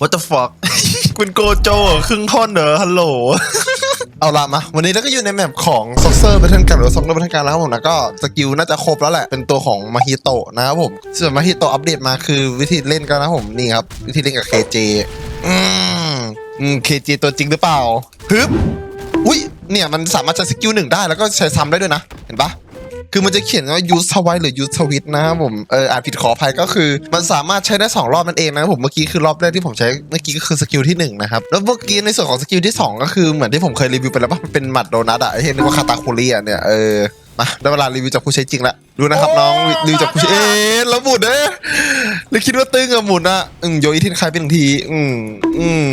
what the fuck คุณโกโจครึ่งท่อนเหรอฮัลโหล เอาละมา วันนี้เราก็อยู่ในแมปของซ็อกเซอร์บัตเทิลกันหรือซ็อกเซอร์บัตเทิลกันแล้วครับผมแล้วก็สกิลน่าจะครบแล้วแหละ เป็นตัวของมาฮิโตะนะครับผม ส่วนมาฮิโตะอัปเดตมาคือวิธีเล่นกันนะผมนี่ครับ วิธีเล่นกับเคเจอืมอืมเคเจตัวจริงหรือเปล่าฮึบอุ้ยเนี่ยมันสามารถใช้สกิลหนึ่งได้แล้วก็ใช้ซ้ำได้ด้วยนะ เห็นปะ คือมันจะเขียนว่า use twice หรือ use twice นะครับผม เอออ่านผิดขออภัยก็คือ มันสามารถใช้ได้ 2 รอบมันเองนะครับผมเมื่อกี้คือรอบแรกที่ผมใช้เมื่อกี้ก็คือสกิลที่1นะครับแล้วเมื่อกี้ในส่วนของสกิลที่ 2 ก็คือเหมือนที่ผมเคยรีวิวไปแล้วป่ะมันเป็นหมัดโดนัทอะไอ้เห็นว่าคาตาคุเรียเนี่ยเออมาได้เวลารีวิวจากผู้ใช้จริงละดูนะครับน้องรีวิวจากผู้ใช้เอ๊ะแล้วหมุนเอ๊ะแล้วคิดว่าตึงอะหมุนอะอืมโยอีทินใครเป็นหนึ่งที อืมอืม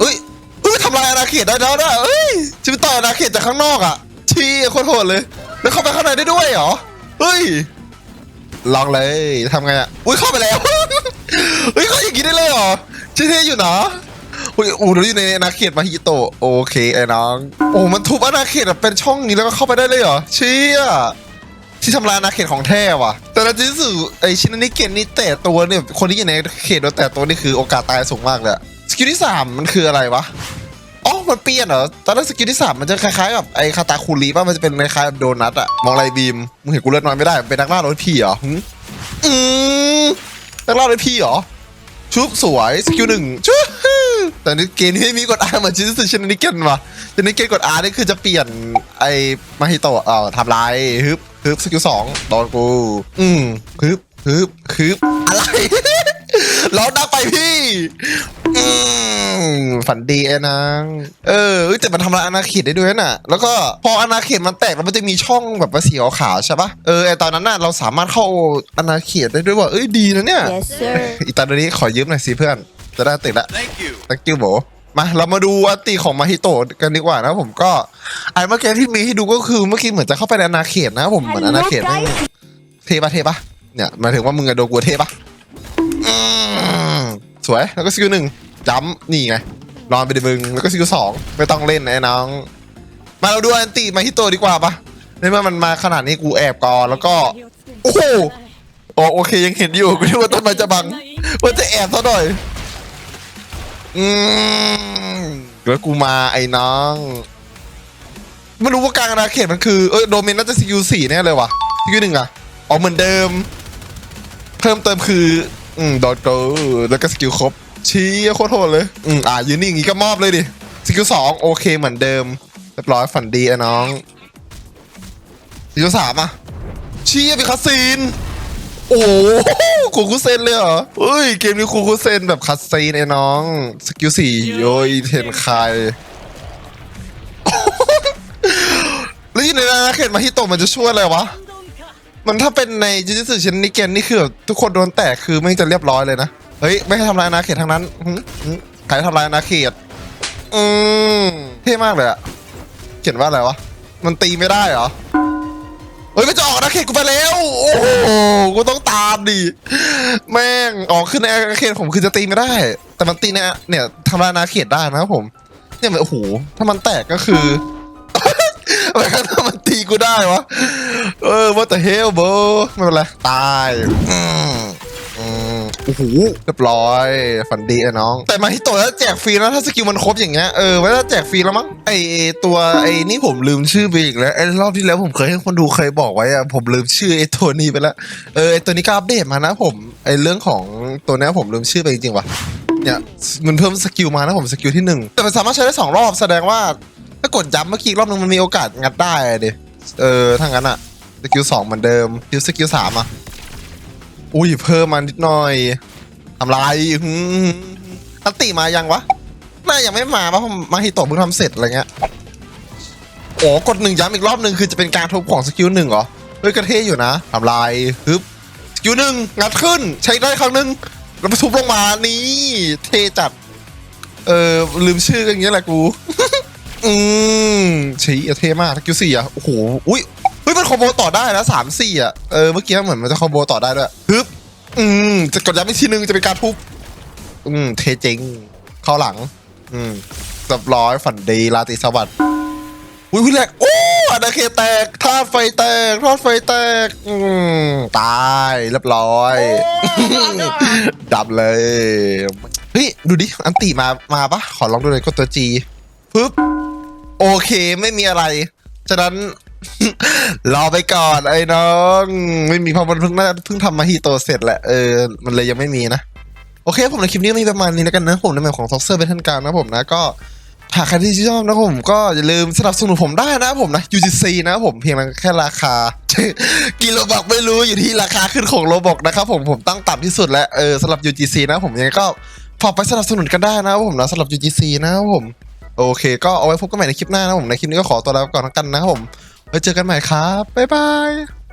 เอ้ยเอ้ยทำลายอาณาเขตได้แล้วนะเอ้ยจะไปต่อยอาณาเขตจากข้างนอกอะชี้โคตรโหดเลย แล้วเข้าไปข้างในได้ด้วยเหรอ เฮ้ย ลองเลยทำไงอะ อุ้ยเข้าไปแล้ว เฮ้ยเข้าอย่างนี้ได้เลยเหรอเท่ๆอยู่นะอุ้ยอูเราอยู่ในอาณาเขตมาฮิโตะโอเคไอ้น้อง โอ้ มันทุบอาณาเขตแบบเป็นช่องนี้แล้วก็เข้าไปได้เลยเหรอ เชี่ยที่ทำลายอาณาเขตของแท้ว่ะ แต่ละจิสึไอชินานิเกนนี่แต่ตัวเนี่ย คนที่อยู่ในเขตโดนแต่ตัวนี่คือโอกาสตายสูงมากเลยอะสกิลที่สามมันคืออะไรวะ มันเปลี่ยนเหรอ ตอนแรกสกิลที่สามมันจะคล้ายๆกับไอ้คาตาคูรีป่ะ มันจะเป็นคล้ายๆโดนัทอะมองไรบีม มึงเห็นกูเลือดน้อยไม่ได้ เป็นนักล่ารถพี่เหรอหึอืมนักล่ารถพี่เหรอ ชุบสวย สกิลหนึ่งชุบแต่ในเกมนี้ไม่มีกด R เหมือนชินสึชินนิเกนว่ะแต่ในเกมกด R นี่คือจะเปลี่ยนไอ้มาฮิโตะเอ่อทำลายฮึบฮึบสกิลสองโดนกู อืมฮึบฮึบฮึบอะไรร้องดังไปพี่ ฝันดีไอ้นางเออเอ้ยแต่มันทำลายอาณาเขตได้ด้วยน่ะ แล้วก็พออาณาเขตมันแตกแล้วมันจะมีช่องแบบว่าสีขาวๆใช่ปะเออไอตอนนั้นน่ะเราสามารถเข้าอาณาเขตได้ด้วยว่าเอ้ยดีนะเนี่ย Yes sir อีตอนนี้ขอยืมหน่อยสิเพื่อนจะได้ติดละ Thank you. ตักกิ้วโบมาเรามาดูอัตติของมาฮิโตะกันดีกว่านะผมก็ไอ้เมื่อกี้ที่มีให้ดูก็คือเมื่อกี้เหมือนจะเข้าไปในอาณาเขตนะผมเหมือนอาณาเขตแม่งเทปะเทปะเนี่ยหมายถึงว่ามึงอะโดนกูเทปะอืมสวยแล้วก็สกิลหนึ่ง จัมนี่ไงนอนไปดิมึงแล้วก็สกิลสองไม่ต้องเล่นไอ้น้อง มาเราดูอันติมาฮิโตะดีกว่าปะในเมื่อมันมาขนาดนี้กูแอบก่อนแล้วก็โอ้โหอ๋อโอเคยังเห็นอยู่กูนึกว่าต้นไม้จะบังว่าจะแอบซะหน่อยอืมแล้วกูมาไอ้น้องไม่รู้ว่ากลางอาณาเขตมันคือเอ้ยโดเมนน่าจะสกิลสี่แน่เลยว่ะสกิลหนึ่งอะอ๋อเหมือนเดิม เพิ่มเติมคือ อืมดอทโกแล้วก็สกิลครบ ชี้โคตรโหดเลย อืมอ่ายืนนิ่งอย่างงี้ก็มอบเลยดิสกิลสองโอเคเหมือนเดิมเรียบร้อยฝันดีอ้น้องสกิลสามอะชี้เป็นคาซีน โอ้โหคูคุเซนเลยเหรอเฮ้ยเกมนี้คูคุเซนแบบคัดซีนไอ้น้องสกิลสี่โยยเทนคายแล้วอยี่ในอาเขตมาฮิโตะมันจะช่วยอะไรวะ มันถ้าเป็นในจูจิสึชินนิเกนนี่คือ ทุกคนโดนแตกคือไม่จะเรียบร้อยเลยนะ ฮ้ย ไม่ให้ทำลายอาณาเขตทั้งนั้นหึหึใครทำลายอาณาเขต อืมเท่มากเลยอะเขียนว่าอะไรวะ มันตีไม่ได้เหรอ เฮ้ยไมันจะออกอาณาเขตกูไปแล้ว โอ้โห กูต้องตามดิ แม่งออกขึ้นในอาณาเขตผมคือจะตีไม่ได้ แต่มันตีในเนี่ยทำลายอาณาเขตได้นะครับผม เนี่ยโอ้โห ถ้ามันแตกก็คือทำไมถ้ามันตีกูได้วะ เออว่าแต่เฮลโบไม่เป็นไร ตายอืม อืมโอ้โหเรียบร้อยฝันดีอ้น้อง แต่มาฮิโตะแล้วแจกฟรีนะถ้าสกิลมันครบอย่างเงี้ยเออไม่ต้แจกฟรีแล้วมั้งไอตัวไอนี่ผมลืมชื่อไปอีกแล้วไอรอบที่แล้วผมเคยให้คนดูเคยบอกไว้อะผมลืมชื่อไอตัวนี้ไปแล้วเออไอตัวนี้ก็อัปเดตมานะผมไอเรื่องของตัวเนี้ยผมลืมชื่อไปจริงๆว่ะเนี่ยมันเพิ่มสกิลมานะผมสกิลที่หนึ่งแต่มันสามารถใช้ได้สองรอบแสดงว่าถ้ากดย้ำเมื่อกี้รอบนึงมันมีโอกาสงัดได้อะดิเออถ้างั้นอะสกิลสองเหมือนเดิมสกิลสกิลสามอะ อุ้ยเพิ่มมานิดหน่อยทำลายอันติมายังวะ น่ายังไม่มาปะเพราะมาฮิโตะเพิ่งทำเสร็จอะไรเงี้ยโอ้กดหนึ่งย้ำอีกรอบหนึ่งคือจะเป็นการทุบของสกิลหนึ่งเหรอเฮ้ยกระเทอยู่นะทำลายฮึบสกิลหนึ่งงัดขึ้น ใช้ได้ครั้งหนึ่งแล้วไปทุบลงมานี่เทจัด เออลืมชื่อกันอย่างเงี้ยแหละกู อืมชี้เทมากทักคิวสี่อะโอ้โหอุ้ย ยมันคอมโบต่อได้นะสามสี่อะ เออเมื่อกี้เหมือนมันจะคอมโบต่อได้ด้วยฮึบอืมจะกดย้ำอีกทีนึงจะเป็นการทุบ อืมเทเจงเข้าหลัง อืมเรียบร้อยฝันดีราตรีสวัสดิ์อุ้ยวิแรกโอ้อาณาเขตแตกธาตุไฟแตกธาตุไฟแตก อืมตายเรียบร้อย ดับเลยเฮ้ยดูดิอันติมามาปะขอลองดูเลยกดตัว G ปึ๊บโอเคไม่มีอะไร ฉะนั้น รอไปก่อนไอ้น้อง ไม่มีเพราะมันเพิ่งน่าเพิ่งทำมาฮีโตเสร็จแหละเออมันเลยยังไม่มีนะ โอเคผมในคลิปนี้มีประมาณนี้แล้วกันนะผมในแบบของซ็อกเซอร์เป็นท่างการนะผมนะก็หากใครที่ชอบนะผมก็อย่าลืมสนับสนุนผมได้นะผมนะ UGC นะผมเพียงแค่ราคา กิโลบักไม่รู้อยู่ที่ราคาขึ้นของโลบอกนะครับผมผมตั้งต่ำที่สุดแล้วเออสำหรับ UGC นะผมยังไงก็ฝากไปสนับสนุนกันได้นะผมนะสำหรับ UGC นะผม โอเค ก็เอาไว้พบกันใหม่ในคลิปหน้านะผมในคลิปนี้ก็ขอตัวลาไปก่อนแล้วกันนะผม ไว้เจอกันใหม่ครับ บ๊ายบาย